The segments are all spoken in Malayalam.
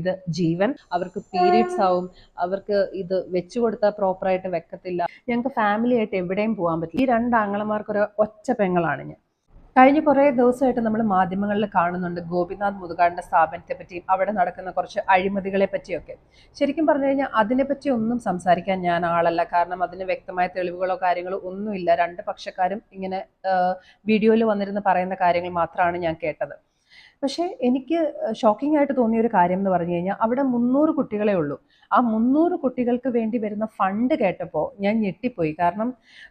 ഇത് ജീവൻ. അവർക്ക് പീരീഡ്സ് ആവും. അവർക്ക് ഇത് വെച്ചു കൊടുത്താൽ പ്രോപ്പറായിട്ട് വെക്കത്തില്ല. ഞങ്ങൾക്ക് ഫാമിലി ആയിട്ട് എവിടെയും പോകാൻ പറ്റില്ല. ഈ രണ്ട് ആങ്ങളമാർക്കൊരു ഒറ്റ പെങ്ങളാണ് ഞാൻ. കഴിഞ്ഞ കുറേ ദിവസമായിട്ട് നമ്മൾ മാധ്യമങ്ങളിൽ കാണുന്നുണ്ട് ഗോപിനാഥ് മുതുകാടിന്റെ സ്ഥാപനത്തെ പറ്റിയും അവിടെ നടക്കുന്ന കുറച്ച് അഴിമതികളെ പറ്റിയൊക്കെ. ശരിക്കും പറഞ്ഞു കഴിഞ്ഞാൽ അതിനെപ്പറ്റി ഒന്നും സംസാരിക്കാൻ ഞാൻ ആളല്ല. കാരണം അതിന് വ്യക്തമായ തെളിവുകളോ കാര്യങ്ങളോ ഒന്നുമില്ല. രണ്ട് പക്ഷക്കാരും ഇങ്ങനെ വീഡിയോയിൽ വന്നിരുന്ന് പറയുന്ന കാര്യങ്ങൾ മാത്രമാണ് ഞാൻ കേട്ടത്. പക്ഷേ എനിക്ക് ഷോക്കിംഗ് ആയിട്ട് തോന്നിയ ഒരു കാര്യം എന്ന് പറഞ്ഞു കഴിഞ്ഞാൽ അവിടെ മുന്നൂറ് കുട്ടികളെ ഉള്ളൂ. ആ മുന്നൂറ് കുട്ടികൾക്ക് വേണ്ടി വരുന്ന ഫണ്ട് കേട്ടപ്പോൾ ഞാൻ ഞെട്ടിപ്പോയി. കാരണം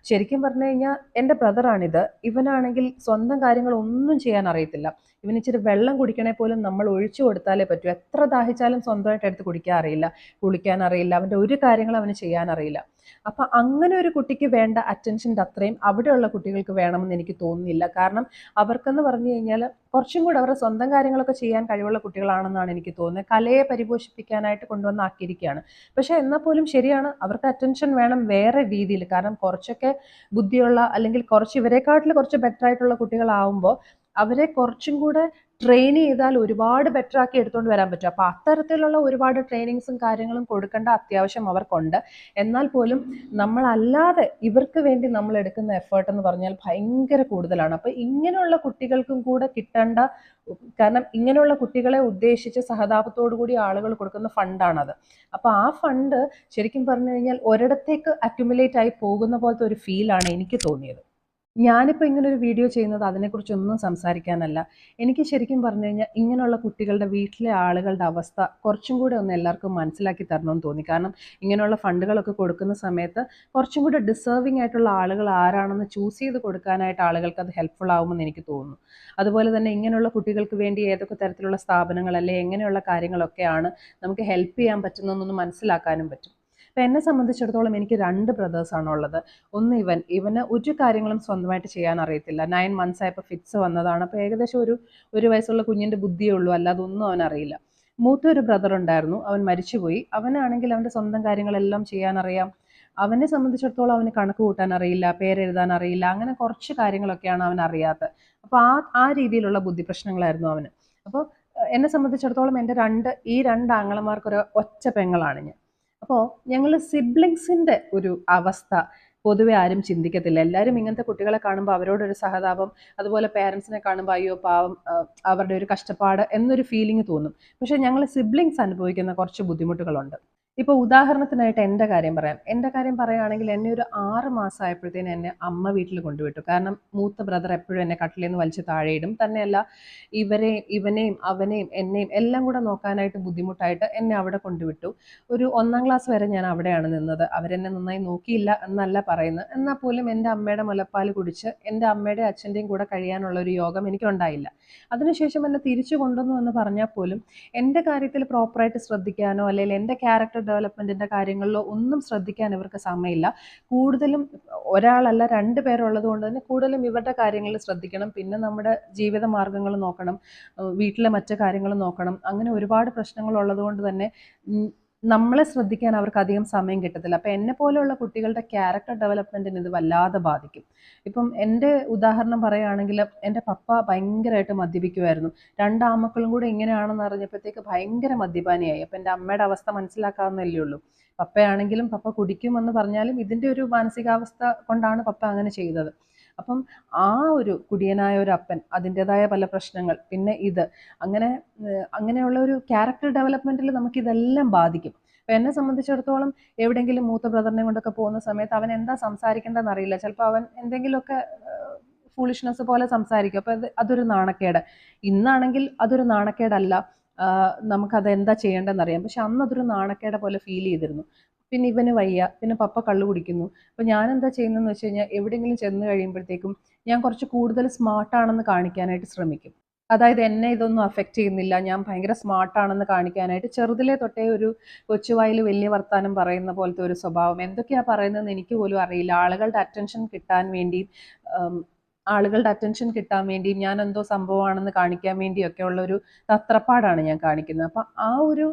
ശരിക്കും പറഞ്ഞു കഴിഞ്ഞാൽ എന്റെ ബ്രദറാണിത് ഇവനാണെങ്കിൽ സ്വന്തം കാര്യങ്ങളൊന്നും ചെയ്യാൻ അറിയത്തില്ല. ഇവന് ഇച്ചിരി വെള്ളം കുടിക്കണേ പോലും നമ്മൾ ഒഴിച്ചു കൊടുത്താലേ പറ്റൂ. എത്ര ദാഹിച്ചാലും സ്വന്തമായിട്ട് എടുത്ത് കുടിക്കാൻ അറിയില്ല. കുളിക്കാൻ അറിയില്ല. അവന്റെ ഒരു കാര്യങ്ങളും അവന് ചെയ്യാൻ അറിയില്ല. അപ്പം അങ്ങനെ ഒരു കുട്ടിക്ക് വേണ്ട അറ്റൻഷന്റെ അത്രയും അവിടെയുള്ള കുട്ടികൾക്ക് വേണമെന്ന് എനിക്ക് തോന്നുന്നില്ല. കാരണം അവർക്കെന്ന് പറഞ്ഞു കഴിഞ്ഞാൽ കുറച്ചും കൂടെ അവരുടെ സ്വന്തം കാര്യങ്ങളൊക്കെ ചെയ്യാൻ കഴിവുള്ള കുട്ടികളാണെന്നാണ് എനിക്ക് തോന്നുന്നത്. കലയെ പരിപോഷിപ്പിക്കാനായിട്ട് കൊണ്ടുവന്നാക്കിയിരിക്കുകയാണ് പക്ഷേ എന്നാൽ പോലും ശരിയാണ്. അവർക്ക് അറ്റൻഷൻ വേണം വേറെ രീതിയിൽ. കാരണം കുറച്ചൊക്കെ ബുദ്ധിയുള്ള അല്ലെങ്കിൽ കുറച്ച് ഇവരെക്കാട്ടിൽ കുറച്ച് ബെറ്റർ ആയിട്ടുള്ള കുട്ടികളാവുമ്പോൾ അവരെ കുറച്ചും കൂടെ ട്രെയിൻ ചെയ്താൽ ഒരുപാട് ബെറ്റർ ആക്കി എടുത്തുകൊണ്ട് വരാൻ പറ്റും. അപ്പോൾ അത്തരത്തിലുള്ള ഒരുപാട് ട്രെയിനിങ്സും കാര്യങ്ങളും കൊടുക്കേണ്ട അത്യാവശ്യം അവർക്കുണ്ട്. എന്നാൽ പോലും നമ്മളല്ലാതെ ഇവർക്ക് വേണ്ടി നമ്മൾ എടുക്കുന്ന എഫേർട്ട് എന്ന് പറഞ്ഞാൽ ഭയങ്കര കൂടുതലാണ്. അപ്പോൾ ഇങ്ങനെയുള്ള കുട്ടികൾക്കും കൂടെ കിട്ടേണ്ട കാരണം ഇങ്ങനെയുള്ള കുട്ടികളെ ഉദ്ദേശിച്ച് സഹതാപത്തോടു കൂടി ആളുകൾ കൊടുക്കുന്ന ഫണ്ടാണത്. അപ്പോൾ ആ ഫണ്ട് ശരിക്കും പറഞ്ഞു കഴിഞ്ഞാൽ ഒരിടത്തേക്ക് അക്യുമുലേറ്റ് ആയി പോകുന്ന പോലത്തെ ഒരു ഫീലാണ് എനിക്ക് തോന്നിയത്. ഞാനിപ്പോൾ ഒരു വീഡിയോ ചെയ്യുന്നത് അതിനെക്കുറിച്ചൊന്നും സംസാരിക്കാനല്ല. എനിക്ക് ശരിക്കും പറഞ്ഞു കഴിഞ്ഞാൽ ഇങ്ങനെയുള്ള കുട്ടികളുടെ വീട്ടിലെ ആളുകളുടെ അവസ്ഥ കുറച്ചും കൂടെ ഒന്ന് എല്ലാവർക്കും മനസ്സിലാക്കി തരണമെന്ന് തോന്നി. കാരണം ഇങ്ങനെയുള്ള ഫണ്ടുകളൊക്കെ കൊടുക്കുന്ന സമയത്ത് കുറച്ചും കൂടെ ഡിസേർവിംഗ് ആയിട്ടുള്ള ആളുകൾ ആരാണെന്ന് ചൂസ് ചെയ്ത് കൊടുക്കാനായിട്ട് ആളുകൾക്ക് അത് ഹെൽപ്ഫുൾ ആവുമെന്ന് എനിക്ക് തോന്നുന്നു. അതുപോലെ തന്നെ ഇങ്ങനെയുള്ള കുട്ടികൾക്ക് വേണ്ടി ഏതൊക്കെ തരത്തിലുള്ള സ്ഥാപനങ്ങൾ അല്ലെ എങ്ങനെയുള്ള കാര്യങ്ങളൊക്കെയാണ് നമുക്ക് ഹെൽപ്പ് ചെയ്യാൻ പറ്റുന്നതെന്നൊന്ന് മനസ്സിലാക്കാനും പറ്റും. അപ്പം എന്നെ സംബന്ധിച്ചിടത്തോളം എനിക്ക് രണ്ട് ബ്രദേഴ്സാണ് ഉള്ളത്. ഒന്ന് ഇവൻ ഇവന് ഒരു കാര്യങ്ങളും സ്വന്തമായിട്ട് ചെയ്യാൻ അറിയത്തില്ല നയൻ മന്ത്സ് ആയപ്പോൾ ഫിറ്റ്സ് വന്നതാണ്. അപ്പോൾ ഏകദേശം ഒരു ഒരു വയസ്സുള്ള കുഞ്ഞിന്റെ ബുദ്ധിയേ ഉള്ളൂ. അല്ലാതെ ഒന്നും അവൻ അറിയില്ല. മൂത്ത ഒരു ബ്രദർ ഉണ്ടായിരുന്നു. അവൻ മരിച്ചുപോയി. അവനാണെങ്കിൽ അവന്റെ സ്വന്തം കാര്യങ്ങളെല്ലാം ചെയ്യാൻ അറിയാം അവനെ സംബന്ധിച്ചിടത്തോളം അവന് കണക്ക് കൂട്ടാൻ അറിയില്ല പേരെഴുതാൻ അറിയില്ല അങ്ങനെ കുറച്ച് കാര്യങ്ങളൊക്കെയാണ് അവൻ അറിയാത്തത്. അപ്പോൾ ആ ആ രീതിയിലുള്ള ബുദ്ധി പ്രശ്നങ്ങളായിരുന്നു അവന്. അപ്പോൾ എന്നെ സംബന്ധിച്ചിടത്തോളം എന്റെ രണ്ട് ഈ രണ്ട് ആങ്ങളമാർക്കൊരു ഒറ്റ പെങ്ങളാണ് ഞാൻ. അപ്പോൾ ഞങ്ങൾ സിബ്ലിങ്സിന്റെ ഒരു അവസ്ഥ പൊതുവെ ആരും ചിന്തിക്കത്തില്ല. എല്ലാവരും ഇങ്ങനത്തെ കുട്ടികളെ കാണുമ്പോൾ അവരോടൊരു സഹതാപം അതുപോലെ പേരൻസിനെ കാണുമ്പോൾ അയ്യോ പാവം അവരുടെ ഒരു കഷ്ടപ്പാട് എന്നൊരു ഫീലിംഗ് തോന്നും. പക്ഷേ ഞങ്ങൾ സിബ്ലിങ്സ് അനുഭവിക്കുന്ന കുറച്ച് ബുദ്ധിമുട്ടുകളുണ്ട്. ഇപ്പോൾ ഉദാഹരണത്തിനായിട്ട് എന്റെ കാര്യം പറയാം. എന്റെ കാര്യം പറയുകയാണെങ്കിൽ എന്നെ ഒരു ആറ് മാസമായപ്പോഴത്തേന് എന്നെ അമ്മ വീട്ടിൽ കൊണ്ടുവിട്ടു. കാരണം മൂത്ത ബ്രദർ എപ്പോഴും എന്നെ കട്ടിലിൽ നിന്ന് വലിച്ച് താഴെയിടും. തന്നെയല്ല ഇവരെയും ഇവനെയും അവനെയും എന്നെയും എല്ലാം കൂടെ നോക്കാനായിട്ട് ബുദ്ധിമുട്ടായിട്ട് എന്നെ അവിടെ കൊണ്ടുവിട്ടു. ഒരു ഒന്നാം ക്ലാസ് വരെ ഞാൻ അവിടെയാണ് നിന്നത്. അവരെന്നെ നന്നായി നോക്കിയില്ല എന്നല്ല പറയുന്നത്. എന്നാൽ പോലും എന്റെ അമ്മയുടെ മുലപ്പാൽ കുടിച്ച് എന്റെ അമ്മയുടെ അച്ഛന്റെയും കൂടെ കഴിയാനുള്ള ഒരു യോഗം എനിക്കുണ്ടായില്ല. അതിനുശേഷം എന്നെ തിരിച്ചു കൊണ്ടുവന്നു എന്ന് പറഞ്ഞാൽ പോലും എന്റെ കാര്യത്തിൽ പ്രോപ്പറായിട്ട് ശ്രദ്ധിക്കാനോ അല്ലെങ്കിൽ എന്റെ ക്യാരക്ടർ ഡെവലപ്മെന്റിന്റെ കാര്യങ്ങളിലോ ഒന്നും ശ്രദ്ധിക്കാൻ ഇവർക്ക് സമയമില്ല. കൂടുതലും ഒരാളല്ല രണ്ട് പേരുള്ളത് കൊണ്ട് തന്നെ കൂടുതലും ഇവരുടെ കാര്യങ്ങളിൽ ശ്രദ്ധിക്കണം. പിന്നെ നമ്മുടെ ജീവിത മാർഗങ്ങൾ നോക്കണം. വീട്ടിലെ മറ്റു കാര്യങ്ങൾ നോക്കണം. അങ്ങനെ ഒരുപാട് പ്രശ്നങ്ങൾ ഉള്ളത് കൊണ്ട് തന്നെ നമ്മളെ ശ്രദ്ധിക്കാൻ അവർക്ക് അധികം സമയം കിട്ടത്തില്ല. അപ്പം എന്നെ പോലെയുള്ള കുട്ടികളുടെ ക്യാരക്ടർ ഡെവലപ്മെന്റിന് ഇത് വല്ലാതെ ബാധിക്കും. ഇപ്പം എന്റെ ഉദാഹരണം പറയുകയാണെങ്കിൽ എന്റെ പപ്പ ഭയങ്കരമായിട്ട് മദ്യപിക്കുമായിരുന്നു രണ്ട് ആമക്കളും കൂടെ ഇങ്ങനെയാണെന്ന് അറിഞ്ഞപ്പോഴത്തേക്ക് ഭയങ്കര മദ്യപാനിയായി. അപ്പം എന്റെ അമ്മയുടെ അവസ്ഥ മനസ്സിലാക്കാവുന്നല്ലേ ഉള്ളൂ. പപ്പയാണെങ്കിലും പപ്പ കുടിക്കുമെന്ന് പറഞ്ഞാലും ഇതിന്റെ ഒരു മാനസികാവസ്ഥ കൊണ്ടാണ് പപ്പ അങ്ങനെ ചെയ്തത്. അപ്പം ആ ഒരു കുടിയനായ ഒരു അപ്പൻ അതിന്റെതായ പല പ്രശ്നങ്ങൾ പിന്നെ ഇത്. അങ്ങനെ അങ്ങനെയുള്ള ഒരു ക്യാരക്ടർ നമുക്ക് നമുക്കിതെല്ലാം ബാധിക്കും. അപ്പൊ എന്നെ സംബന്ധിച്ചിടത്തോളം എവിടെയെങ്കിലും മൂത്ത ബ്രദറിനെ കൊണ്ടൊക്കെ പോകുന്ന സമയത്ത് അവൻ എന്താ സംസാരിക്കേണ്ടതെന്ന് അറിയില്ല. ചിലപ്പോൾ അവൻ എന്തെങ്കിലുമൊക്കെ ഫൂളിഷ്നെസ് പോലെ സംസാരിക്കും. അപ്പോൾ അത് അതൊരു നാണക്കേട്. ഇന്നാണെങ്കിൽ അതൊരു നാണക്കേടല്ല. നമുക്കത് എന്താ ചെയ്യേണ്ടതെന്ന് അറിയാം. പക്ഷെ അന്ന് അതൊരു നാണക്കേട പോലെ ഫീൽ ചെയ്തിരുന്നു. പിന്നെ ഇവന് വയ്യ. പിന്നെ പപ്പ കള്ളു കുടിക്കുന്നു. അപ്പോൾ ഞാൻ എന്താ ചെയ്യുന്നതെന്ന് വെച്ച് കഴിഞ്ഞാൽ എവിടെയെങ്കിലും ചെന്ന് കഴിയുമ്പോഴത്തേക്കും ഞാൻ കുറച്ച് കൂടുതൽ സ്മാർട്ടാണെന്ന് കാണിക്കാനായിട്ട് ശ്രമിക്കും. അതായത് എന്നെ ഇതൊന്നും അഫക്റ്റ് ചെയ്യുന്നില്ല. ഞാൻ ഭയങ്കര സ്മാർട്ടാണെന്ന് കാണിക്കാനായിട്ട് ചെറുതിലെ തൊട്ടേ ഒരു കൊച്ചുവായിൽ വലിയ വർത്താനം പറയുന്ന പോലത്തെ ഒരു സ്വഭാവം. എന്തൊക്കെയാണ് പറയുന്നതെന്ന് എനിക്ക് പോലും അറിയില്ല. ആളുകളുടെ അറ്റൻഷൻ കിട്ടാൻ വേണ്ടി ആളുകളുടെ അറ്റൻഷൻ കിട്ടാൻ വേണ്ടി ഞാൻ എന്തോ സംഭവമാണെന്ന് കാണിക്കാൻ വേണ്ടിയൊക്കെ ഉള്ള ഒരു തത്രപ്പാടാണ് ഞാൻ കാണിക്കുന്നത്. അപ്പം ആ ഒരു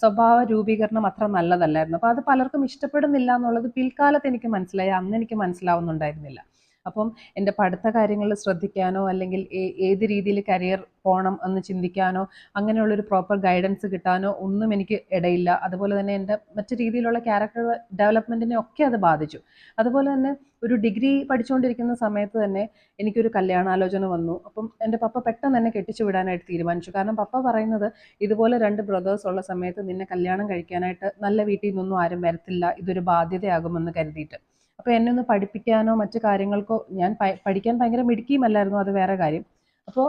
സ്വഭാവ രൂപീകരണം അത്ര നല്ലതല്ലായിരുന്നു. അപ്പോൾ അത് പലർക്കും ഇഷ്ടപ്പെടുന്നില്ല എന്നുള്ളത് പിൽക്കാലത്ത് എനിക്ക് മനസ്സിലായി അന്ന് എനിക്ക് മനസ്സിലാവുന്നുണ്ടായിരുന്നില്ല. അപ്പം എന്റെ പഠിത്ത കാര്യങ്ങൾ ശ്രദ്ധിക്കാനോ അല്ലെങ്കിൽ ഏത് രീതിയിൽ കരിയർ പോകണം എന്ന് ചിന്തിക്കാനോ അങ്ങനെയുള്ളൊരു പ്രോപ്പർ ഗൈഡൻസ് കിട്ടാനോ ഒന്നും എനിക്ക് ഇടയില്ല. അതുപോലെ തന്നെ എന്റെ മറ്റു രീതിയിലുള്ള ക്യാരക്ടർ ഡെവലപ്മെന്റിനെ ഒക്കെ അത് ബാധിച്ചു. അതുപോലെ തന്നെ ഒരു ഡിഗ്രി പഠിച്ചുകൊണ്ടിരിക്കുന്ന സമയത്ത് തന്നെ എനിക്കൊരു കല്യാണാലോചന വന്നു. അപ്പം എന്റെ പപ്പ പെട്ടെന്ന് തന്നെ കെട്ടിച്ചു വിടാനായിട്ട് തീരുമാനിച്ചു. കാരണം പപ്പ പറയുന്നത് ഇതുപോലെ രണ്ട് ബ്രദേഴ്സ് ഉള്ള സമയത്ത് നിന്നെ കല്യാണം കഴിക്കാനായിട്ട് നല്ല വീട്ടിൽ നിന്നൊന്നും ആരും വരത്തില്ല. ഇതൊരു ബാധ്യതയാകുമെന്ന് കരുതിയിട്ട്. അപ്പോൾ എന്നെ ഒന്ന് പഠിപ്പിക്കാനോ മറ്റു കാര്യങ്ങൾക്കോ ഞാൻ പഠിക്കാൻ ഭയങ്കര മിടുക്കിയുമല്ലായിരുന്നു അത് വേറെ കാര്യം. അപ്പോൾ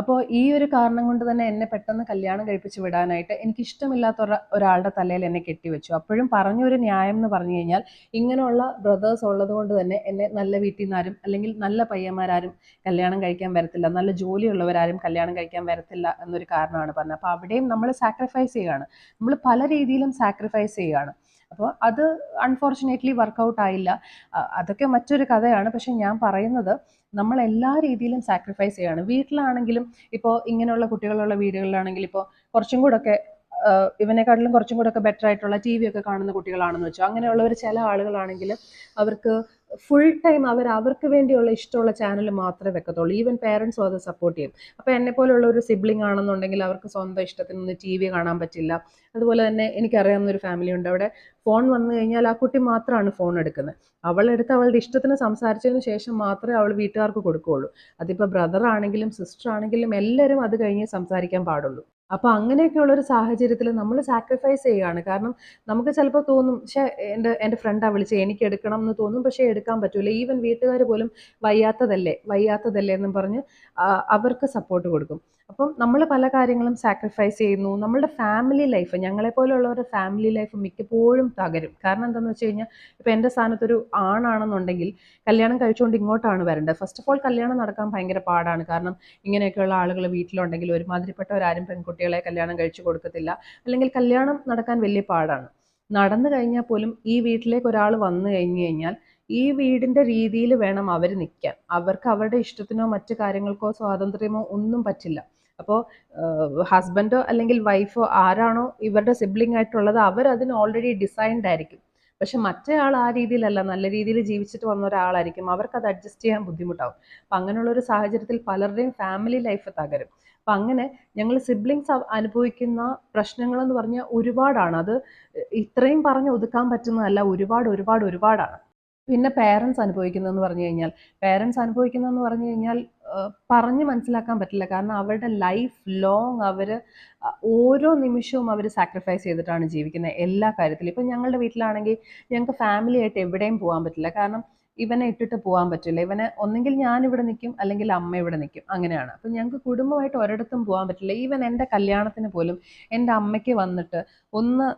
അപ്പോൾ ഈ ഒരു കാരണം കൊണ്ട് തന്നെ എന്നെ പെട്ടെന്ന് കല്യാണം കഴിപ്പിച്ച് വിടാനായിട്ട് എനിക്ക് ഇഷ്ടമില്ലാത്ത ഒരാളുടെ തലയിൽ എന്നെ കെട്ടിവെച്ചു. അപ്പോഴും പറഞ്ഞൊരു ന്യായം എന്ന് പറഞ്ഞു കഴിഞ്ഞാൽ ഇങ്ങനെയുള്ള ബ്രദേഴ്സ് ഉള്ളത് കൊണ്ട് തന്നെ എന്നെ നല്ല വീട്ടിൽ നിന്നാരും അല്ലെങ്കിൽ നല്ല പയ്യന്മാരാരും കല്യാണം കഴിക്കാൻ വരത്തില്ല നല്ല ജോലിയുള്ളവരാരും കല്യാണം കഴിക്കാൻ വരത്തില്ല എന്നൊരു കാരണമാണ് പറഞ്ഞത്. അപ്പോൾ അവിടെയും നമ്മൾ സാക്രിഫൈസ് ചെയ്യുകയാണ്. നമ്മൾ പല രീതിയിലും സാക്രിഫൈസ് ചെയ്യുകയാണ്. അപ്പോൾ അത് അൺഫോർച്ചുനേറ്റ്ലി വർക്കൗട്ട് ആയില്ല. അതൊക്കെ മറ്റൊരു കഥയാണ്. പക്ഷെ ഞാൻ പറയുന്നത് നമ്മൾ എല്ലാ രീതിയിലും സാക്രിഫൈസ് ചെയ്യാണ്. വീട്ടിലാണെങ്കിലും ഇപ്പോൾ ഇങ്ങനെയുള്ള കുട്ടികളുള്ള വീടുകളിലാണെങ്കിൽ ഇപ്പോൾ കുറച്ചും കൂടെ ഒക്കെ ഇവനെക്കാട്ടിലും കുറച്ചും ഒക്കെ ബെറ്റർ ആയിട്ടുള്ള ടി വി ഒക്കെ കാണുന്ന കുട്ടികളാണെന്ന് വെച്ചോ. അങ്ങനെയുള്ളവർ ചില ആളുകളാണെങ്കിൽ അവർക്ക് ഫുൾ ടൈം അവർ അവർക്ക് വേണ്ടിയുള്ള ഇഷ്ടമുള്ള ചാനൽ മാത്രമേ വെക്കത്തുള്ളൂ. ഈവൻ പേരൻസും അത് സപ്പോർട്ട് ചെയ്യും. അപ്പോൾ എന്നെ ഒരു സിബ്ലിംഗ് ആണെന്നുണ്ടെങ്കിൽ അവർക്ക് സ്വന്തം ഇഷ്ടത്തിനൊന്നും ടി വി കാണാൻ പറ്റില്ല. അതുപോലെ തന്നെ എനിക്കറിയാവുന്ന ഒരു ഫാമിലി ഉണ്ട്. അവിടെ ഫോൺ വന്നു കഴിഞ്ഞാൽ ആ കുട്ടി മാത്രമാണ് ഫോൺ എടുക്കുന്നത്. അവൾ എടുത്ത് അവളുടെ ഇഷ്ടത്തിന് സംസാരിച്ചതിന് ശേഷം മാത്രമേ അവൾ വീട്ടുകാർക്ക് കൊടുക്കുകയുള്ളൂ. അതിപ്പോൾ ബ്രദർ ആണെങ്കിലും സിസ്റ്റർ ആണെങ്കിലും എല്ലാവരും അത് കഴിഞ്ഞേ സംസാരിക്കാൻ പാടുള്ളൂ. അപ്പോൾ അങ്ങനെയൊക്കെയുള്ള ഒരു സാഹചര്യത്തിൽ നമ്മൾ സാക്രിഫൈസ് ചെയ്യുകയാണ്. കാരണം നമുക്ക് ചിലപ്പോൾ തോന്നും പക്ഷേ എന്റെ എന്റെ ഫ്രണ്ടാണ് വിളിച്ചത് എനിക്ക് എടുക്കണം എന്ന് തോന്നും പക്ഷേ എടുക്കാൻ പറ്റൂല. ഈവൻ വീട്ടുകാർ പോലും വയ്യാത്തതല്ലേ വയ്യാത്തതല്ലേ എന്നും പറഞ്ഞ് അവർക്ക് സപ്പോർട്ട് കൊടുക്കും. അപ്പം നമ്മൾ പല കാര്യങ്ങളും സാക്രിഫൈസ് ചെയ്യുന്നു. നമ്മളുടെ ഫാമിലി ലൈഫ് ഞങ്ങളെപ്പോലുള്ളവരുടെ ഫാമിലി ലൈഫ് മിക്കപ്പോഴും തകരും. കാരണം എന്താണെന്ന് വെച്ച് കഴിഞ്ഞാൽ ഇപ്പോൾ എന്റെ സ്ഥാനത്തൊരു ആണാണെന്നുണ്ടെങ്കിൽ കല്യാണം കഴിച്ചുകൊണ്ട് ഇങ്ങോട്ടാണ് വരേണ്ടത്. ഫസ്റ്റ് ഓഫ് ഓൾ കല്യാണം നടക്കാൻ ഭയങ്കര പാടാണ്. കാരണം ഇങ്ങനെയൊക്കെയുള്ള ആളുകൾ വീട്ടിലുണ്ടെങ്കിൽ ഒരുമാതിരിപ്പെട്ടവരാരും പെൺകുട്ടികളെ കല്യാണം കഴിച്ചു കൊടുക്കത്തില്ല. അല്ലെങ്കിൽ കല്യാണം നടക്കാൻ വലിയ പാടാണ്. നടന്നു കഴിഞ്ഞാൽ പോലും ഈ വീട്ടിലേക്ക് ഒരാൾ വന്നു കഴിഞ്ഞു കഴിഞ്ഞാൽ ഈ വീടിന്റെ രീതിയിൽ വേണം അവർ നിൽക്കാൻ അവർക്ക് അവരുടെ ഇഷ്ടത്തിനോ മറ്റു കാര്യങ്ങൾക്കോ സ്വാതന്ത്ര്യമോ ഒന്നും പറ്റില്ല. അപ്പോൾ ഹസ്ബൻഡോ അല്ലെങ്കിൽ വൈഫോ ആരാണോ ഇവരുടെ സിബ്ലിംഗ് ആയിട്ടുള്ളത് അവർ അതിന് ഓൾറെഡി ഡിസൈൻഡ് ആയിരിക്കും. പക്ഷെ മറ്റേ ആൾ ആ രീതിയിലല്ല നല്ല രീതിയിൽ ജീവിച്ചിട്ട് വന്ന ഒരാളായിരിക്കും. അവർക്ക് അത് അഡ്ജസ്റ്റ് ചെയ്യാൻ ബുദ്ധിമുട്ടാവും. അപ്പം അങ്ങനെയുള്ള ഒരു സാഹചര്യത്തിൽ പലരുടെയും ഫാമിലി ലൈഫ് തകരും. അപ്പം അങ്ങനെ ഞങ്ങൾ സിബ്ലിങ്സ് അനുഭവിക്കുന്ന പ്രശ്നങ്ങളെന്ന് പറഞ്ഞാൽ ഒരുപാടാണ്. അത് ഇത്രയും പറഞ്ഞ് ഒതുക്കാൻ പറ്റുന്നതല്ല. ഒരുപാട് ഒരുപാട് ഒരുപാടാണ്. പിന്നെ പേരൻസ് അനുഭവിക്കുന്നതെന്ന് പറഞ്ഞു കഴിഞ്ഞാൽ പേരൻസ് അനുഭവിക്കുന്നതെന്ന് പറഞ്ഞു കഴിഞ്ഞാൽ പറഞ്ഞ് മനസ്സിലാക്കാൻ പറ്റില്ല. കാരണം അവരുടെ ലൈഫ് ലോങ് അവർ ഓരോ നിമിഷവും അവർ സാക്രിഫൈസ് ചെയ്തിട്ടാണ് ജീവിക്കുന്നത് എല്ലാ കാര്യത്തിലും. ഇപ്പം ഞങ്ങളുടെ വീട്ടിലാണെങ്കിൽ ഞങ്ങൾക്ക് ഫാമിലി ആയിട്ട് എവിടെയും പോകാൻ പറ്റില്ല. കാരണം ഇവനെ ഇട്ടിട്ട് പോകാൻ പറ്റില്ല. ഇവനെ ഒന്നെങ്കിൽ ഞാൻ ഇവിടെ നിൽക്കും അല്ലെങ്കിൽ അമ്മ ഇവിടെ നിൽക്കും. അങ്ങനെയാണ്. അപ്പം ഞങ്ങൾക്ക് കുടുംബമായിട്ട് ഒരിടത്തും പോകാൻ പറ്റില്ല. ഈവൻ എന്റെ കല്യാണത്തിന് പോലും എന്റെ അമ്മയ്ക്ക് വന്നിട്ട് ഒന്ന്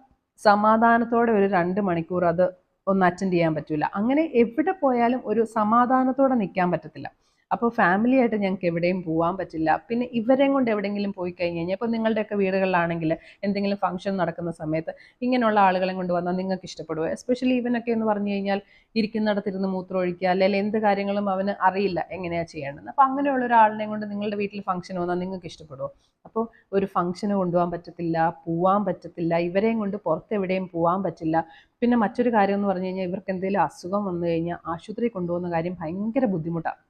സമാധാനത്തോടെ ഒരു രണ്ട് മണിക്കൂർ അത് ഒന്ന് അറ്റൻഡ് ചെയ്യാൻ പറ്റില്ല അങ്ങനെ എവിടെ പോയാലും ഒരു സമാധാനത്തോടെ നിൽക്കാൻ പറ്റത്തില്ല. അപ്പോൾ ഫാമിലി ആയിട്ട് ഞങ്ങൾക്ക് എവിടെയും പോകാൻ പറ്റില്ല. പിന്നെ ഇവരെയും കൊണ്ട് എവിടെയെങ്കിലും പോയി കഴിഞ്ഞ് കഴിഞ്ഞാൽ ഇപ്പോൾ നിങ്ങളുടെയൊക്കെ വീടുകളിലാണെങ്കിൽ എന്തെങ്കിലും ഫംഗ്ഷൻ നടക്കുന്ന സമയത്ത് ഇങ്ങനെയുള്ള ആളുകളെ കൊണ്ട് വന്നാൽ നിങ്ങൾക്ക് ഇഷ്ടപ്പെടുമോ എസ്പെഷ്യലി ഇവനൊക്കെ എന്ന് പറഞ്ഞു കഴിഞ്ഞാൽ ഇരിക്കുന്നിടത്തിരുന്ന് മൂത്രം ഒഴിക്കുക അല്ലെങ്കിൽ എന്ത് കാര്യങ്ങളും അവന് അറിയില്ല എങ്ങനെയാണ് ചെയ്യേണ്ടത് അപ്പോൾ അങ്ങനെയുള്ള ഒരാളിനെ കൊണ്ട് നിങ്ങളുടെ വീട്ടിൽ ഫംഗ്ഷൻ വന്നാൽ നിങ്ങൾക്ക് ഇഷ്ടപ്പെടുമോ അപ്പോൾ ഒരു ഫംഗ്ഷന് കൊണ്ടുപോകാൻ പറ്റത്തില്ല പോവാൻ പറ്റത്തില്ല ഇവരെയും കൊണ്ട് പുറത്ത് എവിടെയും പോകാൻ പറ്റില്ല. പിന്നെ മറ്റൊരു കാര്യം എന്ന് പറഞ്ഞു കഴിഞ്ഞാൽ ഇവർക്ക് എന്തെങ്കിലും അസുഖം വന്നു കഴിഞ്ഞാൽ ആശുപത്രി കൊണ്ടുപോകുന്ന കാര്യം ഭയങ്കര ബുദ്ധിമുട്ടാണ്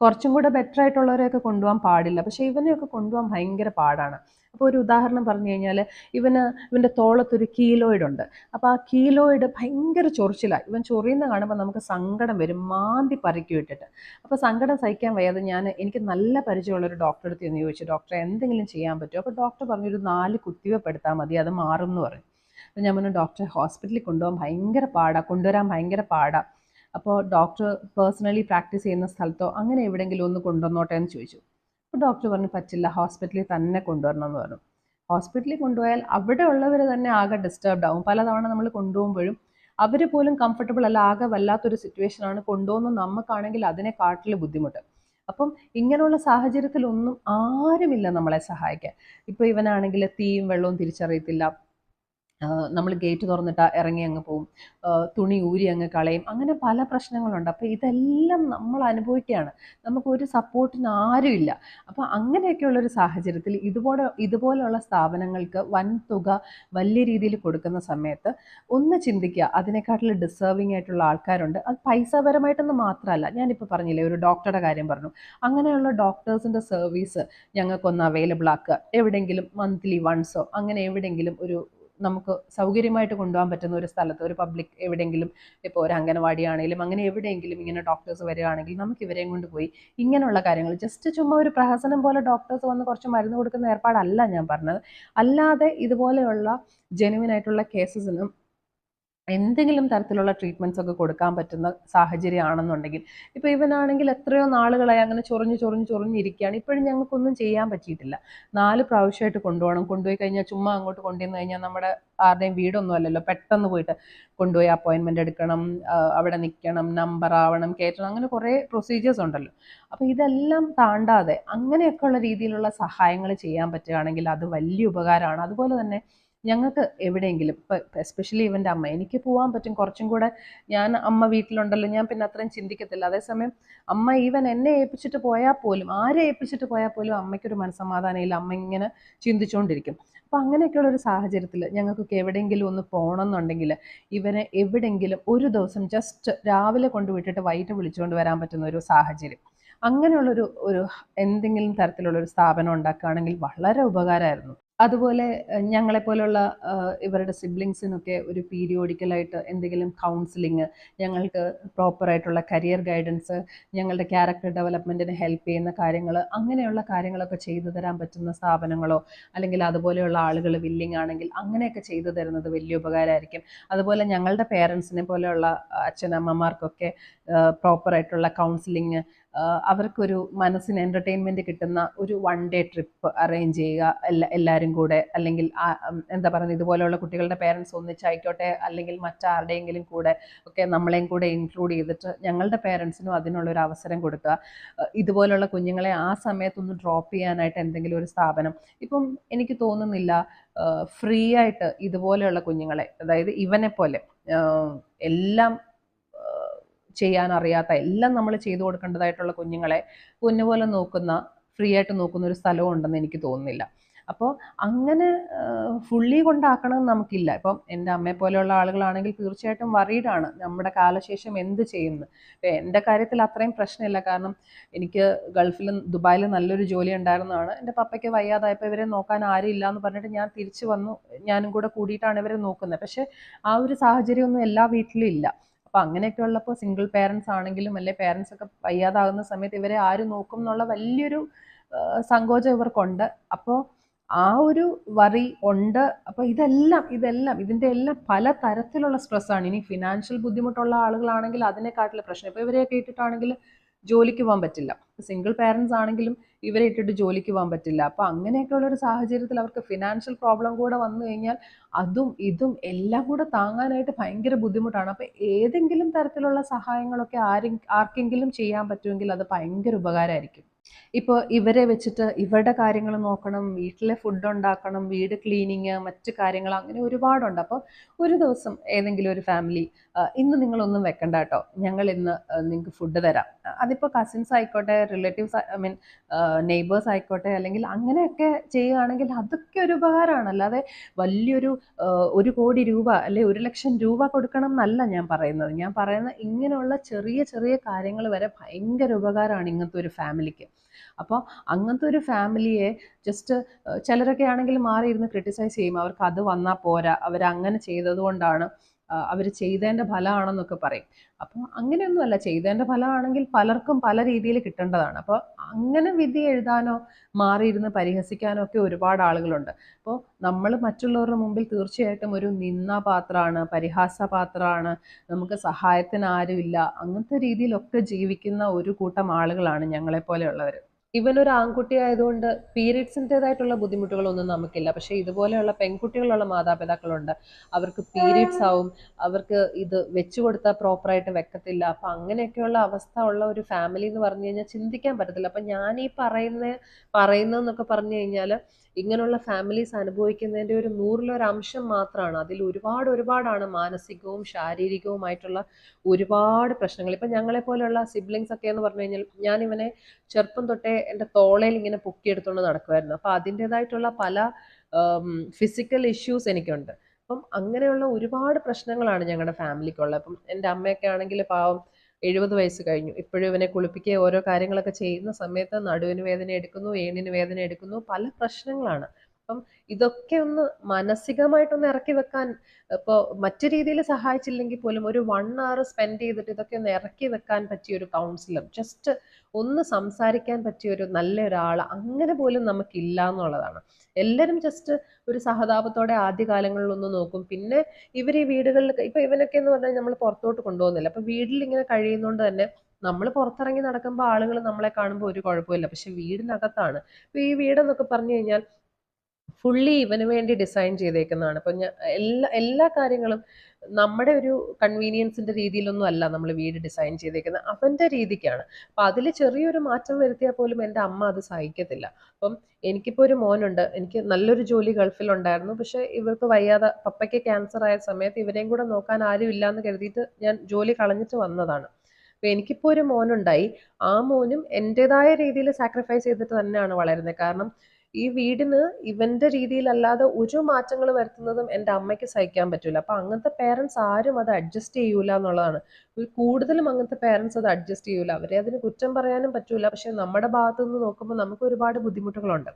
കുറച്ചും കൂടെ ബെറ്റർ ആയിട്ടുള്ളവരെയൊക്കെ കൊണ്ടുപോകാൻ പാടില്ല. പക്ഷേ ഇവനെയൊക്കെ കൊണ്ടുപോകാൻ ഭയങ്കര പാടാണ്. അപ്പോൾ ഒരു ഉദാഹരണം പറഞ്ഞു കഴിഞ്ഞാൽ ഇവന് ഇവന്റെ തോളത്തൊരു കീലോയിഡ് ഉണ്ട്. അപ്പോൾ ആ കീലോയിഡ് ഭയങ്കര ചൊറിച്ചിലാണ് ഇവൻ ചൊറിയുന്ന കാണുമ്പോൾ നമുക്ക് സങ്കടം വരും. മാന്തി പറിക്കി വിട്ടിട്ട് അപ്പോൾ സങ്കടം സഹിക്കാൻ വയ്യാതെ ഞാൻ എനിക്ക് നല്ല പരിചയമുള്ള ഒരു ഡോക്ടറെ അടുത്ത് എന്ന് ചോദിച്ചു ഡോക്ടറെ എന്തെങ്കിലും ചെയ്യാൻ പറ്റുമോ? അപ്പോൾ ഡോക്ടർ പറഞ്ഞു ഒരു നാല് കുത്തിവെപ്പ് എടുത്താൽ മതി അത് മാറും എന്ന് പറഞ്ഞു. അപ്പോൾ ഞാൻ പറഞ്ഞു ഡോക്ടറെ ഹോസ്പിറ്റലിൽ കൊണ്ടുപോകാൻ ഭയങ്കര പാടാണ് കൊണ്ടുവരാൻ ഭയങ്കര പാടാണ് അപ്പോൾ ഡോക്ടർ പേഴ്സണലി പ്രാക്ടീസ് ചെയ്യുന്ന സ്ഥലത്തോ അങ്ങനെ എവിടെയെങ്കിലും ഒന്ന് കൊണ്ടുവന്നോട്ടെ എന്ന് ചോദിച്ചു. അപ്പോൾ ഡോക്ടർ പറഞ്ഞു പറ്റില്ല ഹോസ്പിറ്റലിൽ തന്നെ കൊണ്ടുവരണം എന്ന് പറഞ്ഞു. ഹോസ്പിറ്റലിൽ കൊണ്ടുപോയാൽ അവിടെ ഉള്ളവർ തന്നെ ആകെ ഡിസ്റ്റർബ്ഡ് ആവും. പലതവണ നമ്മൾ കൊണ്ടുപോകുമ്പോഴും അവർ പോലും കംഫർട്ടബിൾ അല്ല ആകെ വല്ലാത്തൊരു സിറ്റുവേഷനാണ് കൊണ്ടുപോകുന്ന നമുക്കാണെങ്കിൽ അതിനെക്കാട്ടിൽ ബുദ്ധിമുട്ട്. അപ്പം ഇങ്ങനെയുള്ള സാഹചര്യത്തിലൊന്നും ആരുമില്ല നമ്മളെ സഹായിക്കാൻ. ഇപ്പോൾ ഇവനാണെങ്കിൽ തീയും വെള്ളവും തിരിച്ചറിയത്തില്ല. നമ്മൾ ഗേറ്റ് തുറന്നിട്ട് ഇറങ്ങി അങ്ങ് പോവും. തുണി ഊരി അങ്ങ് കളയും. അങ്ങനെ പല പ്രശ്നങ്ങളുണ്ട്. അപ്പോൾ ഇതെല്ലാം നമ്മൾ അനുഭവിക്കുകയാണ്. നമുക്ക് ഒരു സപ്പോർട്ടിന് ആരുമില്ല അപ്പോൾ അങ്ങനെയൊക്കെയുള്ളൊരു സാഹചര്യത്തിൽ ഇതുപോലെ ഇതുപോലെയുള്ള സ്ഥാപനങ്ങൾക്ക് വൻ തുക വലിയ രീതിയിൽ കൊടുക്കുന്ന സമയത്ത് ഒന്ന് ചിന്തിക്കുക. അതിനെക്കാട്ടിൽ ഡിസേർവിംഗ് ആയിട്ടുള്ള ആൾക്കാരുണ്ട്. അത് പൈസാപരമായിട്ടൊന്നും മാത്രമല്ല. ഞാനിപ്പോൾ പറഞ്ഞില്ലേ ഒരു ഡോക്ടറുടെ കാര്യം പറഞ്ഞു. അങ്ങനെയുള്ള ഡോക്ടേഴ്സിന്റെ സർവീസ് ഞങ്ങൾക്കൊന്ന് അവൈലബിൾ ആക്കുക. എവിടെയെങ്കിലും മന്ത്ലി വൺസോ അങ്ങനെ എവിടെയെങ്കിലും ഒരു നമുക്ക് സൗകര്യമായിട്ട് കൊണ്ടുപോകാൻ പറ്റുന്ന ഒരു സ്ഥലത്ത് ഒരു പബ്ലിക് എവിടെയെങ്കിലും ഇപ്പോൾ ഒരു അംഗനവാടി ആണെങ്കിലും അങ്ങനെ എവിടെയെങ്കിലും ഇങ്ങനെ ഡോക്ടേഴ്സ് വരികയാണെങ്കിൽ നമുക്ക് ഇവരെയും കൊണ്ട് പോയി ഇങ്ങനെയുള്ള കാര്യങ്ങൾ. ജസ്റ്റ് ചുമ്മാ ഒരു പ്രഹസനം പോലെ ഡോക്ടേഴ്സ് വന്ന് കുറച്ച് മരുന്ന് കൊടുക്കുന്ന ഏർപ്പാടല്ല ഞാൻ പറഞ്ഞത്. അല്ലാതെ ഇതുപോലെയുള്ള ജെനുവിൻ ആയിട്ടുള്ള കേസസിനും എന്തെങ്കിലും തരത്തിലുള്ള ട്രീറ്റ്മെന്റ്സ് ഒക്കെ കൊടുക്കാൻ പറ്റുന്ന സാഹചര്യമാണെന്നുണ്ടെങ്കിൽ ഇപ്പോൾ ഇവനാണെങ്കിൽ എത്രയോ നാളുകളായി അങ്ങനെ ചൊറിഞ്ഞ് ചൊറിഞ്ഞ് ചൊറിഞ്ഞിരിക്കുകയാണ് ഇപ്പോഴും ഞങ്ങൾക്കൊന്നും ചെയ്യാൻ പറ്റിയിട്ടില്ല. നാല് പ്രാവശ്യമായിട്ട് കൊണ്ടുപോകണം. കൊണ്ടുപോയി കഴിഞ്ഞാൽ ചുമ്മാ അങ്ങോട്ട് കൊണ്ടുവന്ന് കഴിഞ്ഞാൽ നമ്മുടെ ആരുടെയും വീടൊന്നും അല്ലല്ലോ. പെട്ടെന്ന് പോയിട്ട് കൊണ്ടുപോയി അപ്പോയിൻമെന്റ് എടുക്കണം അവിടെ നിൽക്കണം നമ്പർ ആവണം കയറ്റണം അങ്ങനെ കുറേ പ്രൊസീജിയേഴ്സ് ഉണ്ടല്ലോ. അപ്പോൾ ഇതെല്ലാം താണ്ടാതെ അങ്ങനെയൊക്കെയുള്ള രീതിയിലുള്ള സഹായങ്ങൾ ചെയ്യാൻ പറ്റുകയാണെങ്കിൽ അത് വലിയ ഉപകാരമാണ്. അതുപോലെ തന്നെ ഞങ്ങൾക്ക് എവിടെയെങ്കിലും ഇപ്പം എസ്പെഷ്യലി ഇവന്റെ അമ്മ. എനിക്ക് പോകാൻ പറ്റും കുറച്ചും കൂടെ. ഞാൻ അമ്മ വീട്ടിലുണ്ടല്ലോ ഞാൻ പിന്നെ അത്രയും ചിന്തിക്കത്തില്ല. അതേസമയം അമ്മ ഈവൻ എന്നെ ഏൽപ്പിച്ചിട്ട് പോയാൽ പോലും ആരെ ഏൽപ്പിച്ചിട്ട് പോയാൽ പോലും അമ്മയ്ക്കൊരു മനസ്സമാധാനമില്ല. അമ്മ ഇങ്ങനെ ചിന്തിച്ചുകൊണ്ടിരിക്കും അപ്പം അങ്ങനെയൊക്കെയുള്ള ഒരു സാഹചര്യത്തിൽ ഞങ്ങൾക്കൊക്കെ എവിടെയെങ്കിലും ഒന്ന് പോകണം എന്നുണ്ടെങ്കിൽ ഇവനെ എവിടെയെങ്കിലും ഒരു ദിവസം ജസ്റ്റ് രാവിലെ കൊണ്ടുവിട്ടിട്ട് വൈകിട്ട് വിളിച്ചുകൊണ്ട് വരാൻ പറ്റുന്ന ഒരു സാഹചര്യം. അങ്ങനെയുള്ളൊരു ഒരു എന്തെങ്കിലും തരത്തിലുള്ള ഒരു സ്ഥാപനം ഉണ്ടാക്കുകയാണെങ്കിൽ വളരെ ഉപകാരമായിരുന്നു. അതുപോലെ ഞങ്ങളെപ്പോലുള്ള ഇവരുടെ സിബ്ലിങ്സിനൊക്കെ ഒരു പീരിയോഡിക്കലായിട്ട് എന്തെങ്കിലും കൗൺസിലിങ് ഞങ്ങൾക്ക് പ്രോപ്പറായിട്ടുള്ള കരിയർ ഗൈഡൻസ് ഞങ്ങളുടെ ക്യാരക്ടർ ഡെവലപ്മെന്റിന് ഹെൽപ്പ് ചെയ്യുന്ന കാര്യങ്ങൾ അങ്ങനെയുള്ള കാര്യങ്ങളൊക്കെ ചെയ്തു തരാൻ പറ്റുന്ന സ്ഥാപനങ്ങളോ അല്ലെങ്കിൽ അതുപോലെയുള്ള ആളുകൾ വില്ലിങ് ആണെങ്കിൽ അങ്ങനെയൊക്കെ ചെയ്തു തരുന്നത് വലിയ ഉപകാരമായിരിക്കും. അതുപോലെ ഞങ്ങളുടെ പേരൻസിനെ പോലെയുള്ള അച്ഛനമ്മമാർക്കൊക്കെ പ്രോപ്പറായിട്ടുള്ള കൗൺസിലിങ് അവർക്കൊരു മനസ്സിന് എന്റർടൈൻമെന്റ് കിട്ടുന്ന ഒരു വൺ ഡേ ട്രിപ്പ് അറേഞ്ച് ചെയ്യുക എല്ലാ എല്ലാവരും കൂടെ. അല്ലെങ്കിൽ എന്താ പറയുക ഇതുപോലെയുള്ള കുട്ടികളുടെ പേരൻസ് ഒന്നിച്ചായിക്കോട്ടെ അല്ലെങ്കിൽ മറ്റാരുടെയെങ്കിലും കൂടെ ഒക്കെ നമ്മളെയും കൂടെ ഇൻക്ലൂഡ് ചെയ്തിട്ട് ഞങ്ങളുടെ പേരൻസിനും അതിനുള്ളൊരു അവസരം കൊടുക്കുക. ഇതുപോലെയുള്ള കുഞ്ഞുങ്ങളെ ആ സമയത്തൊന്ന് ഡ്രോപ്പ് ചെയ്യാനായിട്ട് എന്തെങ്കിലും ഒരു സ്ഥാപനം. ഇപ്പം എനിക്ക് തോന്നുന്നില്ല ഫ്രീ ആയിട്ട് ഇതുപോലെയുള്ള കുഞ്ഞുങ്ങളെ അതായത് ഇവനെ പോലെ എല്ലാം ചെയ്യാൻ അറിയാത്ത എല്ലാം നമ്മൾ ചെയ്തു കൊടുക്കേണ്ടതായിട്ടുള്ള കുഞ്ഞുങ്ങളെ പൊന്നുപോലെ നോക്കുന്ന ഫ്രീ ആയിട്ട് നോക്കുന്ന ഒരു സ്ഥലവും ഉണ്ടെന്ന് എനിക്ക് തോന്നുന്നില്ല. അപ്പോൾ അങ്ങനെ ഫുള്ളി കൊണ്ടാക്കണം നമുക്കില്ല. ഇപ്പം എന്റെ അമ്മയെ പോലെയുള്ള ആളുകളാണെങ്കിൽ തീർച്ചയായിട്ടും വറീഡാണ് നമ്മുടെ കാലശേഷം എന്ത് ചെയ്യുന്നു? എന്റെ കാര്യത്തിൽ അത്രയും പ്രശ്നമില്ല. കാരണം എനിക്ക് ഗൾഫിലും ദുബായിലും നല്ലൊരു ജോലി ഉണ്ടായിരുന്നതാണ്. എന്റെ പപ്പയ്ക്ക് വയ്യാതായപ്പോൾ ഇവരെ നോക്കാൻ ആരും ഇല്ല എന്ന് പറഞ്ഞിട്ട് ഞാൻ തിരിച്ചു വന്നു. ഞാനും കൂടെ കൂടിയിട്ടാണ് ഇവരെ നോക്കുന്നത്. പക്ഷേ ആ ഒരു സാഹചര്യമൊന്നും എല്ലാ വീട്ടിലും ഇല്ല. അപ്പോൾ അങ്ങനെയൊക്കെ ഉള്ളപ്പോൾ സിംഗിൾ പേരൻസ് ആണെങ്കിലും അല്ലെ പേരൻസ് ഒക്കെ വയ്യാതാകുന്ന സമയത്ത് ഇവരെ ആര് നോക്കും എന്നുള്ള വലിയൊരു സങ്കോചം ഇവർക്കുണ്ട്. അപ്പോൾ ആ ഒരു വറി ഉണ്ട്. അപ്പോൾ ഇതെല്ലാം ഇതെല്ലാം ഇതിന്റെ എല്ലാം പല തരത്തിലുള്ള സ്ട്രെസ്സാണ് ഇനി ഫിനാൻഷ്യൽ ബുദ്ധിമുട്ടുള്ള ആളുകളാണെങ്കിൽ അതിനെക്കാട്ടിലും പ്രശ്നം. ഇപ്പോൾ ഇവരെയൊക്കെ ഇട്ടിട്ടാണെങ്കിൽ ജോലിക്ക് പോകാൻ പറ്റില്ല. സിംഗിൾ പേരൻസ് ആണെങ്കിലും ഇവരെ ഇട്ടിട്ട് ജോലിക്ക് പോകാൻ പറ്റില്ല. അപ്പോൾ അങ്ങനെയൊക്കെയുള്ള ഒരു സാഹചര്യത്തിൽ അവർക്ക് ഫിനാൻഷ്യൽ പ്രോബ്ലം കൂടെ വന്നു കഴിഞ്ഞാൽ അതും ഇതും എല്ലാം കൂടെ താങ്ങാനായിട്ട് ഭയങ്കര ബുദ്ധിമുട്ടാണ്. അപ്പോൾ ഏതെങ്കിലും തരത്തിലുള്ള സഹായങ്ങളൊക്കെ ആരും ആർക്കെങ്കിലും ചെയ്യാൻ പറ്റുമെങ്കിൽ അത് ഭയങ്കര ഉപകാരമായിരിക്കും. ഇപ്പോൾ ഇവരെ വെച്ചിട്ട് ഇവരുടെ കാര്യങ്ങൾ നോക്കണം വീട്ടിലെ ഫുഡ് ഉണ്ടാക്കണം വീട് ക്ലീനിങ് മറ്റു കാര്യങ്ങൾ അങ്ങനെ ഒരുപാടുണ്ട്. അപ്പോൾ ഒരു ദിവസം ഏതെങ്കിലും ഒരു ഫാമിലി ഇന്ന് നിങ്ങളൊന്നും വെക്കണ്ട കേട്ടോ. ഞങ്ങൾ ഇന്ന് നിങ്ങൾക്ക് ഫുഡ് തരാം. അതിപ്പോൾ കസിൻസ് ആയിക്കോട്ടെ റിലേറ്റീവ്സ് ഐ മീൻ നെയ്ബേഴ്സ് ആയിക്കോട്ടെ അല്ലെങ്കിൽ അങ്ങനെയൊക്കെ ചെയ്യുകയാണെങ്കിൽ അതൊക്കെ ഒരു ഉപകാരമാണ്. അല്ലാതെ വലിയൊരു ഒരു കോടി രൂപ അല്ലെ ഒരു ലക്ഷം രൂപ കൊടുക്കണം എന്നല്ല ഞാൻ പറയുന്നത്. ഞാൻ പറയുന്ന ഇങ്ങനെയുള്ള ചെറിയ ചെറിയ കാര്യങ്ങൾ വരെ ഭയങ്കര ഉപകാരമാണ് ഇങ്ങനത്തെ ഒരു ഫാമിലിക്ക് അപ്പോൾ അങ്ങനത്തെ ഒരു ഫാമിലിയെ ജസ്റ്റ് ചിലരൊക്കെ ആണെങ്കിൽ മാറിയിരുന്ന് ക്രിട്ടിസൈസ് ചെയ്യും. അവർക്ക് അത് വന്നാൽ പോരാ. അവരങ്ങനെ ചെയ്തതുകൊണ്ടാണ് അവർ ചെയ്തതിന്റെ ഫലമാണെന്നൊക്കെ പറയും. അപ്പോൾ അങ്ങനെയൊന്നുമല്ല ചെയ്തതിന്റെ ഫലമാണെങ്കിൽ പലർക്കും പല രീതിയിൽ കിട്ടേണ്ടതാണ്. അപ്പോൾ അങ്ങനെ വിധി എഴുതാനോ മാറിയിരുന്ന് പരിഹസിക്കാനോ ഒക്കെ ഒരുപാട് ആളുകളുണ്ട്. അപ്പോൾ നമ്മൾ മറ്റുള്ളവരുടെ മുമ്പിൽ തീർച്ചയായിട്ടും ഒരു നിന്ന പാത്രമാണ് പരിഹാസ പാത്രമാണ് നമുക്ക് സഹായത്തിന് ആരുമില്ല അങ്ങനത്തെ രീതിയിലൊക്കെ ജീവിക്കുന്ന ഒരു കൂട്ടം ആളുകളാണ് ഞങ്ങളെപ്പോലെയുള്ളവർ ഇവൻ ഒരു ആൺകുട്ടി ആയതുകൊണ്ട് പീരീഡ്സിന്റെതായിട്ടുള്ള ബുദ്ധിമുട്ടുകളൊന്നും നമുക്കില്ല. പക്ഷേ ഇതുപോലെയുള്ള പെൺകുട്ടികളുള്ള മാതാപിതാക്കളുണ്ട്. അവർക്ക് പീരീഡ്സ് ആവും. അവർക്ക് ഇത് വെച്ചു കൊടുത്താൽ പ്രോപ്പറായിട്ട് വെക്കത്തില്ല. അപ്പം അങ്ങനെയൊക്കെയുള്ള അവസ്ഥ ഉള്ള ഒരു ഫാമിലി എന്ന് പറഞ്ഞു കഴിഞ്ഞാൽ ചിന്തിക്കാൻ പറ്റത്തില്ല. അപ്പം ഞാൻ ഈ പറയുന്ന പറയുന്നതെന്നൊക്കെ പറഞ്ഞു കഴിഞ്ഞാൽ ഇങ്ങനെയുള്ള ഫാമിലീസ് അനുഭവിക്കുന്നതിന്റെ ഒരു നൂറിലൊരംശം മാത്രമാണ് അതിൽ ഒരുപാട് ഒരുപാടാണ് മാനസികവും ശാരീരികവുമായിട്ടുള്ള ഒരുപാട് പ്രശ്നങ്ങൾ. ഇപ്പം ഞങ്ങളെ പോലെയുള്ള സിബ്ലിങ്സ് ഒക്കെ എന്ന് പറഞ്ഞു കഴിഞ്ഞാൽ ഞാൻ ഇവനെ ചെറുപ്പം തൊട്ടേ എന്റെ തോളയിൽ ഇങ്ങനെ പൊക്കിയെടുത്തുകൊണ്ട് നടക്കുമായിരുന്നു അപ്പോൾ അതിന്റേതായിട്ടുള്ള പല ഫിസിക്കൽ ഇഷ്യൂസ് എനിക്കുണ്ട്. അപ്പം അങ്ങനെയുള്ള ഒരുപാട് പ്രശ്നങ്ങളാണ് ഞങ്ങളുടെ ഫാമിലിക്കുള്ളത് അപ്പം എന്റെ അമ്മയൊക്കെ ആണെങ്കിൽ പാവം എഴുപത് വയസ്സ് കഴിഞ്ഞു. ഇപ്പോഴും ഇവനെ കുളിപ്പിക്കുക ഓരോ കാര്യങ്ങളൊക്കെ ചെയ്യുന്ന സമയത്ത് നടുവിന് വേദന എടുക്കുന്നു ഏണിന് വേദന എടുക്കുന്നു. പല പ്രശ്നങ്ങളാണ്. അപ്പം ഇതൊക്കെ ഒന്ന് മാനസികമായിട്ടൊന്ന് ഇറക്കി വെക്കാൻ ഇപ്പോൾ മറ്റു രീതിയിൽ സഹായിച്ചില്ലെങ്കിൽ പോലും ഒരു വൺ അവർ സ്പെൻഡ് ചെയ്തിട്ട് ഇതൊക്കെ ഒന്ന് ഇറക്കി വെക്കാൻ പറ്റിയ ഒരു കൗൺസിലർ ജസ്റ്റ് ഒന്ന് സംസാരിക്കാൻ പറ്റിയ ഒരു നല്ല ഒരാൾ അങ്ങനെ പോലും നമുക്കില്ല എന്നുള്ളതാണ്. എല്ലാവരും ജസ്റ്റ് ഒരു സഹതാപത്തോടെ ആദ്യ കാലങ്ങളിൽ ഒന്ന് നോക്കും. പിന്നെ ഇവർ ഈ വീടുകളിൽ ഇപ്പൊ ഇവനൊക്കെ എന്ന് പറഞ്ഞാൽ നമ്മൾ പുറത്തോട്ട് കൊണ്ടുപോകുന്നില്ല. അപ്പൊ വീട്ടിൽ ഇങ്ങനെ കഴിയുന്നതുകൊണ്ട് തന്നെ നമ്മൾ പുറത്തിറങ്ങി നടക്കുമ്പോൾ ആളുകൾ നമ്മളെ കാണുമ്പോൾ ഒരു കുഴപ്പമില്ല പക്ഷെ വീടിനകത്താണ്. ഇപ്പൊ ഈ വീടെന്നൊക്കെ പറഞ്ഞു കഴിഞ്ഞാൽ ഫുള്ളി ഇവന് വേണ്ടി ഡിസൈൻ ചെയ്തേക്കുന്നതാണ്. അപ്പം ഞാൻ എല്ലാ എല്ലാ കാര്യങ്ങളും നമ്മുടെ ഒരു കൺവീനിയൻസിന്റെ രീതിയിലൊന്നും അല്ല നമ്മൾ വീട് ഡിസൈൻ ചെയ്തേക്കുന്നത്. അവന്റെ രീതിക്കാണ്. അപ്പം അതിൽ ചെറിയൊരു മാറ്റം വരുത്തിയാൽ പോലും എന്റെ അമ്മ അത് സഹിക്കത്തില്ല. അപ്പം എനിക്കിപ്പോൾ ഒരു മോനുണ്ട്. എനിക്ക് നല്ലൊരു ജോലി ഗൾഫിൽ ഉണ്ടായിരുന്നു പക്ഷേ ഇവർക്ക് വയ്യാതെ പപ്പയ്ക്ക് ക്യാൻസർ ആയ സമയത്ത് ഇവരെയും കൂടെ നോക്കാൻ ആരും ഇല്ലാന്ന് കരുതിയിട്ട് ഞാൻ ജോലി കളഞ്ഞിട്ട് വന്നതാണ്. അപ്പോൾ എനിക്കിപ്പോൾ ഒരു മോനുണ്ടായി. ആ മോനും എന്റെതായ രീതിയിൽ സാക്രിഫൈസ് ചെയ്തിട്ട് തന്നെയാണ് വളരുന്നത്. കാരണം ഈ വീടിന് ഇവന്റെ രീതിയിലല്ലാതെ ഒരു മാറ്റങ്ങൾ വരുത്തുന്നതും എന്റെ അമ്മയ്ക്ക് സഹിക്കാൻ പറ്റില്ല അപ്പം അങ്ങനത്തെ പേരൻസ് ആരും അത് അഡ്ജസ്റ്റ് ചെയ്യൂല എന്നുള്ളതാണ്. കൂടുതലും അങ്ങനത്തെ പേരൻസ് അത് അഡ്ജസ്റ്റ് ചെയ്യൂല. അവരെ അതിന് കുറ്റം പറയാനും പറ്റൂല. പക്ഷെ നമ്മുടെ ഭാഗത്തു നിന്ന് നോക്കുമ്പോൾ നമുക്ക് ഒരുപാട് ബുദ്ധിമുട്ടുകളുണ്ട്.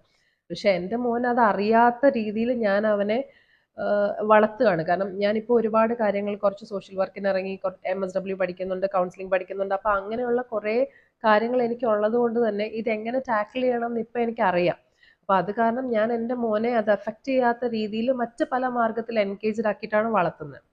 പക്ഷെ എന്റെ മോൻ അത് അറിയാത്ത രീതിയിൽ ഞാൻ അവനെ വളർത്തുകയാണ്. കാരണം ഞാനിപ്പോൾ ഒരുപാട് കാര്യങ്ങൾ കുറച്ച് സോഷ്യൽ വർക്കിന് ഇറങ്ങി എം എസ് ഡബ്ല്യു പഠിക്കുന്നുണ്ട് കൗൺസിലിംഗ് പഠിക്കുന്നുണ്ട്. അപ്പോൾ അങ്ങനെയുള്ള കുറേ കാര്യങ്ങൾ എനിക്ക് ഉള്ളത് കൊണ്ട് തന്നെ ഇതെങ്ങനെ ടാക്കിൾ ചെയ്യണം എന്ന് ഇപ്പം എനിക്കറിയാം. അപ്പോൾ അത് കാരണം ഞാൻ എന്റെ മോനെ അത് അഫക്റ്റ് ചെയ്യാത്ത രീതിയിൽ മറ്റ് പല മാർഗത്തിൽ എൻഗേജ്ഡ് ആക്കിയിട്ടാണ് വളർത്തുന്നത്.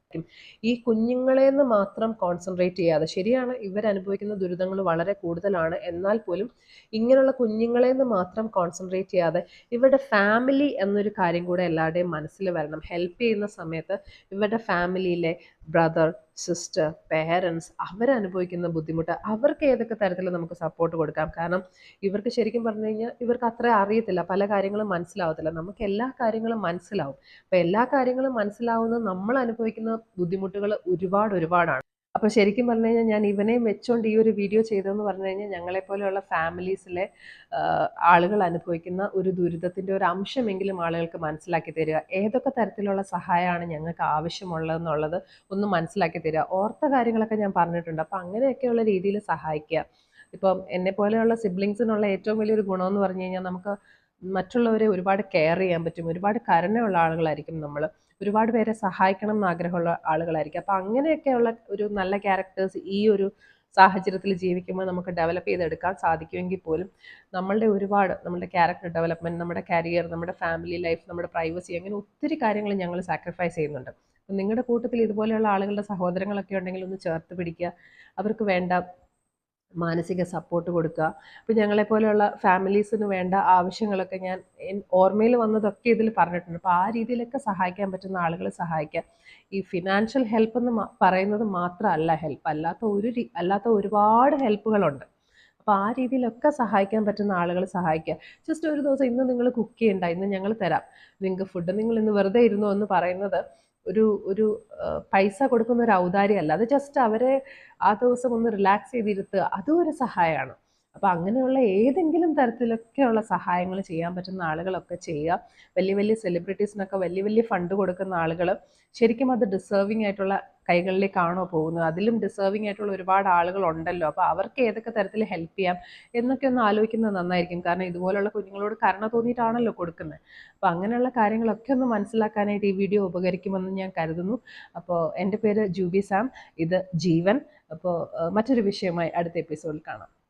ഈ കുഞ്ഞുങ്ങളെ നിന്ന് മാത്രം കോൺസെൻട്രേറ്റ് ചെയ്യാതെ ശരിയാണ് ഇവർ അനുഭവിക്കുന്ന ദുരിതങ്ങൾ വളരെ കൂടുതലാണ്. എന്നാൽ പോലും ഇങ്ങനെയുള്ള കുഞ്ഞുങ്ങളെ നിന്ന് മാത്രം കോൺസെൻട്രേറ്റ് ചെയ്യാതെ ഇവരുടെ ഫാമിലി എന്നൊരു കാര്യം കൂടെ എല്ലാവരുടെയും മനസ്സിൽ വരണം. ഹെൽപ്പ് ചെയ്യുന്ന സമയത്ത് ഇവരുടെ ഫാമിലിയിലെ ബ്രദർ സിസ്റ്റർ പേരൻസ് അവരനുഭവിക്കുന്ന ബുദ്ധിമുട്ട് അവർക്ക് ഏതൊക്കെ തരത്തിൽ നമുക്ക് സപ്പോർട്ട് കൊടുക്കാം? കാരണം ഇവർക്ക് ശരിക്കും പറഞ്ഞു കഴിഞ്ഞാൽ ഇവർക്ക് അത്ര അറിയത്തില്ല. പല കാര്യങ്ങളും മനസ്സിലാവത്തില്ല. നമുക്ക് എല്ലാ കാര്യങ്ങളും മനസ്സിലാവും. അപ്പം എല്ലാ കാര്യങ്ങളും മനസ്സിലാവുന്ന നമ്മൾ അനുഭവിക്കുന്ന ബുദ്ധിമുട്ടുകൾ ഒരുപാട് ഒരുപാടാണ്. അപ്പോൾ ശരിക്കും പറഞ്ഞു കഴിഞ്ഞാൽ ഞാൻ ഇവനെയും വെച്ചോണ്ട് ഈ ഒരു വീഡിയോ ചെയ്തതെന്ന് പറഞ്ഞു കഴിഞ്ഞാൽ ഞങ്ങളെപ്പോലെയുള്ള ഫാമിലീസിലെ ആളുകൾ അനുഭവിക്കുന്ന ഒരു ദുരിതത്തിന്റെ ഒരു അംശമെങ്കിലും ആളുകൾക്ക് മനസ്സിലാക്കി തരിക. ഏതൊക്കെ തരത്തിലുള്ള സഹായമാണ് ഞങ്ങൾക്ക് ആവശ്യമുള്ളതെന്നുള്ളത് ഒന്ന് മനസ്സിലാക്കി തരിക. ഓർത്ത കാര്യങ്ങളൊക്കെ ഞാൻ പറഞ്ഞിട്ടുണ്ട്. അപ്പോൾ അങ്ങനെയൊക്കെയുള്ള രീതിയിൽ സഹായിക്കുക. ഇപ്പം എന്നെ പോലെയുള്ള സിബ്ലിങ്സിനുള്ള ഏറ്റവും വലിയൊരു ഗുണമെന്ന് പറഞ്ഞു കഴിഞ്ഞാൽ നമുക്ക് മറ്റുള്ളവരെ ഒരുപാട് കെയർ ചെയ്യാൻ പറ്റും. ഒരുപാട് കരുണയുള്ള ആളുകളായിരിക്കും നമ്മൾ ഒരുപാട് പേരെ സഹായിക്കണം എന്ന് ആഗ്രഹമുള്ള ആളുകളായിരിക്കും. അപ്പോൾ അങ്ങനെയൊക്കെയുള്ള ഒരു നല്ല ക്യാരക്ടേഴ്സ് ഈ ഒരു സാഹചര്യത്തിൽ ജീവിക്കുമ്പോൾ നമുക്ക് ഡെവലപ്പ് ചെയ്തെടുക്കാൻ സാധിക്കുമെങ്കിൽ പോലും നമ്മളുടെ ഒരുപാട് നമ്മുടെ ക്യാരക്ടർ ഡെവലപ്മെന്റ് നമ്മുടെ കരിയർ നമ്മുടെ ഫാമിലി ലൈഫ് നമ്മുടെ പ്രൈവസി അങ്ങനെ ഒത്തിരി കാര്യങ്ങൾ ഞങ്ങൾ സാക്രിഫൈസ് ചെയ്യുന്നുണ്ട്. നിങ്ങളുടെ കൂട്ടത്തിൽ ഇതുപോലെയുള്ള ആളുകളുടെ സഹോദരങ്ങളൊക്കെ ഉണ്ടെങ്കിൽ ഒന്ന് ചേർത്ത് പിടിക്കുക. അവർക്ക് വേണ്ട മാനസിക സപ്പോർട്ട് കൊടുക്കുക. അപ്പോൾ ഞങ്ങളെപ്പോലെയുള്ള ഫാമിലീസിന് വേണ്ട ആവശ്യങ്ങളൊക്കെ ഞാൻ ഓർമ്മയിൽ വന്നതൊക്കെ ഇതിൽ പറഞ്ഞിട്ടുണ്ട്. അപ്പോൾ ആ രീതിയിലൊക്കെ സഹായിക്കാൻ പറ്റുന്ന ആളുകളെ സഹായിക്കുക ഈ ഫിനാൻഷ്യൽ ഹെൽപ്പ് എന്ന് പറയുന്നത് മാത്രമല്ല ഹെൽപ്പ് അല്ലാത്ത ഒരു അല്ലാത്ത ഒരുപാട് ഹെൽപ്പുകളുണ്ട് അപ്പോൾ ആ രീതിയിലൊക്കെ സഹായിക്കാൻ പറ്റുന്ന ആളുകൾ സഹായിക്കുക ജസ്റ്റ് ഒരു ദിവസം ഇന്ന് നിങ്ങൾ കുക്ക് ചെയ്യണ്ട ഇന്ന് ഞങ്ങൾ തരാം. നിങ്ങൾക്ക് ഫുഡ് നിങ്ങൾ ഇന്ന് വെറുതെ ഇരുന്നു എന്ന് പറയുന്നത് ഒരു ഒരു പൈസ കൊടുക്കുന്ന ഒരു ഔദാര്യമല്ല. അത് ജസ്റ്റ് അവരെ ആ ദിവസം ഒന്ന് റിലാക്സ് ചെയ്തിരുത്തുക അതും ഒരു സഹായമാണ് അപ്പോൾ അങ്ങനെയുള്ള ഏതെങ്കിലും തരത്തിലൊക്കെയുള്ള സഹായങ്ങൾ ചെയ്യാൻ പറ്റുന്ന ആളുകളൊക്കെ ചെയ്യുക. വലിയ വലിയ സെലിബ്രിറ്റീസിനൊക്കെ വലിയ വലിയ ഫണ്ട് കൊടുക്കുന്ന ആളുകൾ ശരിക്കും അത് ഡിസേർവിംഗ് ആയിട്ടുള്ള കൈകളിലേക്കാണോ പോകുന്നത്? അതിലും ഡിസേർവിംഗ് ആയിട്ടുള്ള ഒരുപാട് ആളുകൾ ഉണ്ടല്ലോ. അപ്പോൾ അവർക്ക് ഏതൊക്കെ തരത്തിൽ ഹെൽപ്പ് ചെയ്യാം? എന്നൊക്കെ ഒന്ന് ആലോചിക്കുന്നത് നന്നായിരിക്കും. കാരണം ഇതുപോലുള്ള കുഞ്ഞുങ്ങളോട് കരുണ തോന്നിയിട്ടാണല്ലോ കൊടുക്കുന്നത് അപ്പോൾ അങ്ങനെയുള്ള കാര്യങ്ങളൊക്കെ ഒന്ന് മനസ്സിലാക്കാനായിട്ട് ഈ വീഡിയോ ഉപകരിക്കുമെന്ന് ഞാൻ കരുതുന്നു. അപ്പോൾ എന്റെ പേര് ജൂബി സാം. ഇത് ജീവൻ. അപ്പോൾ മറ്റൊരു വിഷയമായി അടുത്ത എപ്പിസോഡിൽ കാണാം.